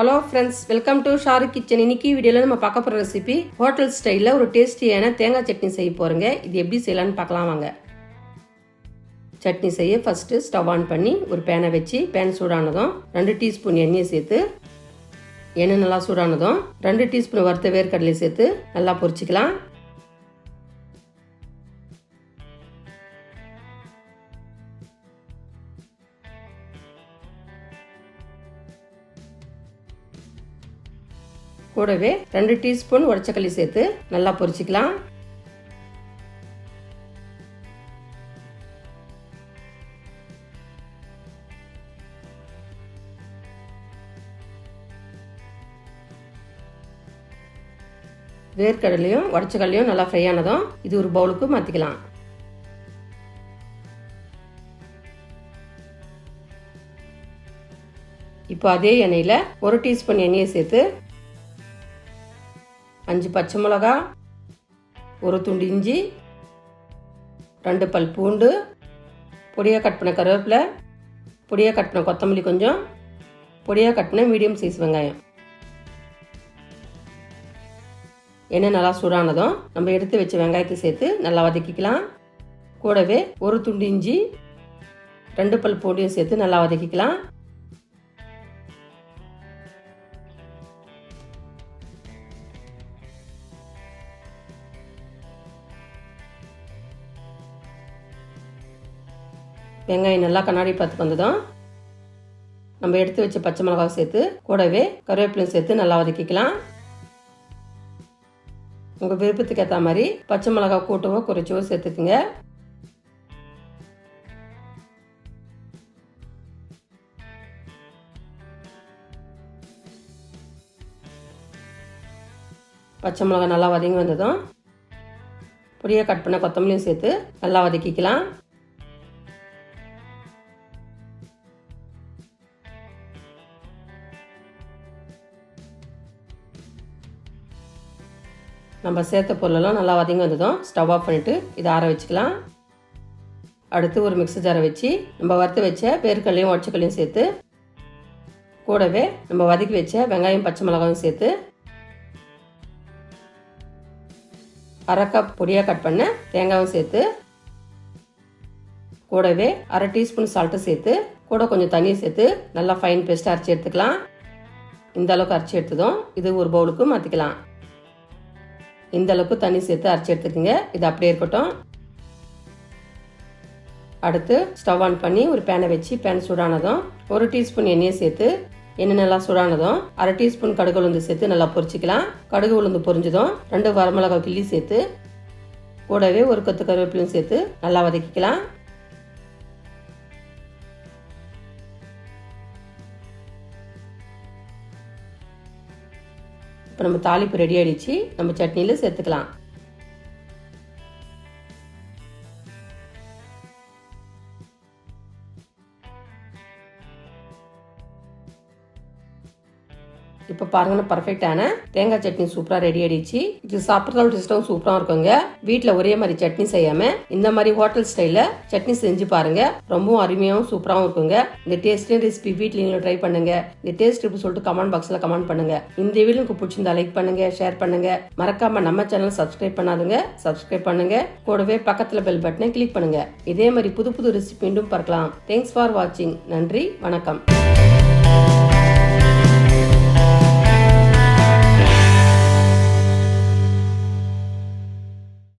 Hello friends welcome to Sharu kitchen இன்னைக்கு வீடியோவில் நம்ம பார்க்க போகிற ரெசிபி ஹோட்டல் ஸ்டைலில் ஒரு டேஸ்டியான தேங்காய் சட்னி செய்ய போகிறோங்க இது எப்படி செய்யலான்னு பார்க்கலாம் வாங்க. சட்னி செய்ய ஃபஸ்ட்டு ஸ்டவ் ஆன் பண்ணி ஒரு பேனை வச்சு பேன் சூடானதும் ரெண்டு டீஸ்பூன் எண்ணெயை சேர்த்து எண்ணெய் நல்லா சூடானதும் ரெண்டு டீஸ்பூன் வறுத்த வேர்க்கடலை சேர்த்து நல்லா பொரிச்சிக்கலாம். கூடவே ரெண்டு டீஸ்பூன் உடச்சக்கல்லி சேர்த்து நல்லா பொரிச்சிக்கலாம். வேர்க்கடலையும் உடச்சக்கல்லையும் நல்லா ஃப்ரை ஆனதும் இது ஒரு பவுலுக்கு மாற்றிக்கலாம் இப்போ அதே எண்ணெயில் ஒரு டீஸ்பூன் எண்ணெயை சேர்த்து அஞ்சு பச்சை மிளகா ஒரு துண்டு இஞ்சி ரெண்டு பல் பூண்டு பொடியாக கட் பண்ண கருவேப்பிலை பொடியாக கட் பண்ண கொத்தமல்லி கொஞ்சம் பொடியாக கட்டின மீடியம் சைஸ் வெங்காயம். எண்ணெய் நல்லா சூடானதும் நம்ம எடுத்து வச்ச வெங்காயத்தை சேர்த்து நல்லா வதக்கிக்கலாம். கூடவே ஒரு துண்டு இஞ்சி ரெண்டு பல் பூண்டையும் சேர்த்து நல்லா வதக்கிக்கலாம். வெங்காயம் நல்லா கண்ணாடி பார்த்து வந்ததும் நம்ம எடுத்து வச்ச பச்சை மிளகாவை சேர்த்து கூடவே கருவேப்பிலையும் சேர்த்து நல்லா வதக்கிக்கலாம். உங்கள் விருப்பத்துக்கு ஏற்ற மாதிரி பச்சை மிளகா கூட்டவோ குறைச்சவோ சேர்த்துக்குங்க. பச்சை மிளகா நல்லா வதங்கி வந்ததும் பொடியாக கட் பண்ண கொத்தமல்லியும் சேர்த்து நல்லா வதக்கிக்கலாம். நம்ம சேர்த்த பொருளெல்லாம் நல்லா வதங்கி வந்ததும் ஸ்டவ் ஆஃப் பண்ணிவிட்டு இதை ஆற வச்சுக்கலாம். அடுத்து ஒரு மிக்ஸி ஜாரை வச்சு நம்ம வறுத்து வச்ச பேருக்கல்லையும் உடச்சக்கல்லையும் சேர்த்து கூடவே நம்ம வதக்கி வச்ச வெங்காயம் பச்சை மிளகாயும் சேர்த்து அரை கப் பொடியாக கட் பண்ண தேங்காயும் சேர்த்து கூடவே அரை டீஸ்பூன் சால்ட்டும் சேர்த்து கூட கொஞ்சம் தண்ணியை சேர்த்து நல்லா ஃபைன் பேஸ்ட்டாக அரைச்சி எடுத்துக்கலாம். இந்த அளவுக்கு அரைச்சி எடுத்ததும் இது ஒரு பவுலுக்கு மாற்றிக்கலாம் இந்த அளவுக்கு தண்ணி சேர்த்து அரைச்சி எடுத்துக்கோங்க. இது அப்படியே இருக்கட்டும். அடுத்து ஸ்டவ் ஆன் பண்ணி ஒரு பேனை வச்சு பேன் சூடானதும் ஒரு டீஸ்பூன் எண்ணெயை சேர்த்து எண்ணெய் நல்லா சூடானதும் அரை டீஸ்பூன் கடுகு உளுந்து சேர்த்து நல்லா பொரிச்சிக்கலாம். கடுகு உளுந்து பொரிஞ்சதும் ரெண்டு வரமிளகாய் கிள்ளி சேர்த்து கூடவே ஒரு கொத்து கருவேப்பிலையும் சேர்த்து நல்லா வதக்கிக்கலாம். இப்போ நம்ம தாளிப்பு ரெடி ஆகிடுச்சு நம்ம சட்னியில் சேர்த்துக்கலாம். இப்போ பாருங்கன்னா பர்ஃபெக்டான தேங்காய் சட்னி சூப்பராக ரெடி ஆயிடுச்சு. இது சாப்பிட்றதோட டேஸ்ட்டும் சூப்பராக இருக்குங்க. வீட்டில் ஒரே மாதிரி சட்னி செய்யாமல் இந்த மாதிரி ஹோட்டல் ஸ்டைலில் சட்னி செஞ்சு பாருங்க. ரொம்பவும் அருமையாகவும் சூப்பராகவும் இருக்குங்க. இந்த டேஸ்டியும் ரெசிபி வீட்டில் நீங்களும் ட்ரை பண்ணுங்க. இந்த டேஸ்ட் எப்படி சொல்லிட்டு கமெண்ட் பாக்ஸில் கமெண்ட் பண்ணுங்க. இந்த வீடியோ உங்களுக்கு பிடிச்சிருந்தா லைக் பண்ணுங்க ஷேர் பண்ணுங்க. மறக்காம நம்ம சேனல் சப்ஸ்கிரைப் பண்ணாதுங்க. சப்ஸ்கிரைப் பண்ணுங்க. கூடவே பக்கத்தில் பெல் பட்டனை கிளிக் பண்ணுங்க. இதே மாதிரி புது புது ரெசிபி மீண்டும் பார்க்கலாம். தேங்க்ஸ் ஃபார் வாட்சிங் நன்றி வணக்கம்.